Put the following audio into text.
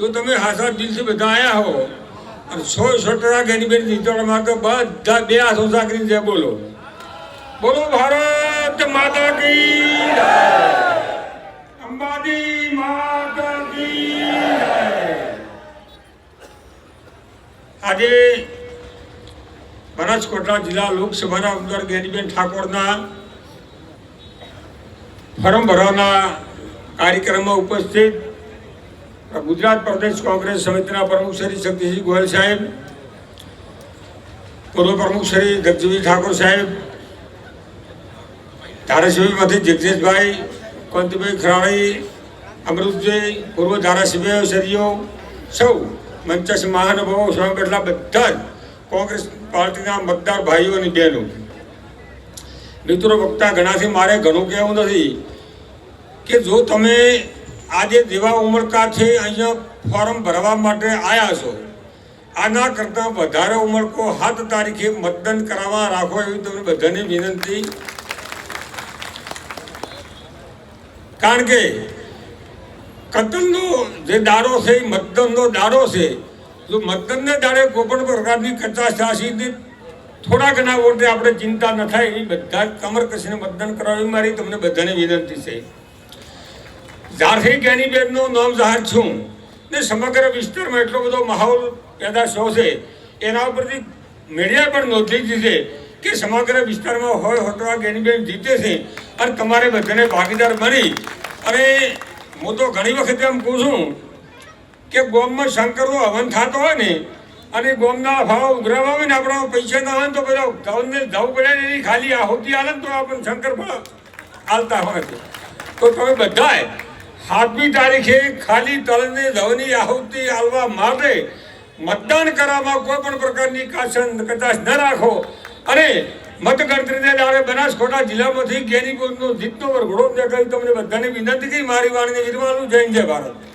જો તમે હાથા દિલથી બધા આવ્યા હો. અને સો સટરા ટકા બેન જીતવા માંગે બધા બે હાથો સાકરી છે બોલો. બોલો ભારત માતા કી. અંબાજી માતા કી આજે બનાસકાંઠા જિલ્લા લોકસભાના ઉમેદવાર ગેરીબેન ઠાકોરના ફોરમ ભરવાના કાર્યક્રમમાં ઉપસ્થિત ગુજરાત પ્રદેશ કોંગ્રેસ સમિતિના પ્રમુખ શ્રી શક્તિસિંહ ગોયલ સાહેબ, પૂર્વ પ્રમુખ શ્રી જગજીવી ઠાકોર સાહેબ, ધારાસભ્યમાંથી જગદીશભાઈ કોંતીભાઈ ખરાણી, અમૃતભાઈ, પૂર્વ ધારાસભ્ય શ્રીઓ, સૌ મંચસ મહાનુભાવો સ્વયં કેટલા બધા જ કોંગ્રેસ પાર્ટીના મતદાર ભાઈઓ અને બહેનો. મિત્રો, વક્તા, ઘણાથી મારે ઘણું કહેવું નથી કે જો તમે આજે જેવા ઉમળકાથી અહીંયા ફોર્મ ભરવા માટે આવ્યા છો, આના કરતાં વધારે ઉમળકો સાત તારીખે મતદાન કરાવવા રાખો એવી તમને બધાની વિનંતી. કારણ કે કતલનો જે દાડો છે, એ મતદાનનો દાડો છે, જો મતદાનને દાડે કોઈ પણ પ્રકારની કચાશાસીની થોડા ઘણા વોટે આપણે ચિંતા ન થાય એ બધા કમર કસીને મતદાન કરાવવી મારી તમને બધાને વિનંતી છે. જ્યારથી કેનીબેનનું નામ જાહેર છું. ને સમગ્ર વિસ્તારમાં એટલો બધો માહોલ પેદા થયો છે, એના ઉપરથી મીડિયા પણ નોંધી દીધી કે સમગ્ર વિસ્તારમાં હોય હોટવા જ્ઞાનીબેન જીતે છે અને તમારે બધાને ભાગીદાર બની. અને હું તો ઘણી વખત એમ કહું છું કે ગોમમાં શંકરનો હવન થતો હોય ને, અને ગોમના ભાવ ઉઘરાવા હોય ને, આપણા પૈસા ના હોય તો બધા ગવને જવું પડે એની ખાલી આહુતિ ને, તો આપણને શંકર પણ હાલતા હોય તો તમે બધાએ સાતમી તારીખે ખાલી તલને ધવની આહુતિ આવવા માટે મતદાન કરવામાં કોઈ પણ પ્રકારની કાસન કચાશ ન રાખો. અને મતગણતરીને દાડે બનાસકાંઠા જિલ્લામાંથી ગેનીપુરનો જીતનો વરઘોડો કહ્યું, તમને બધાને વિનંતી કરી મારી વાણીને વિરવાનું જય જય ભારત.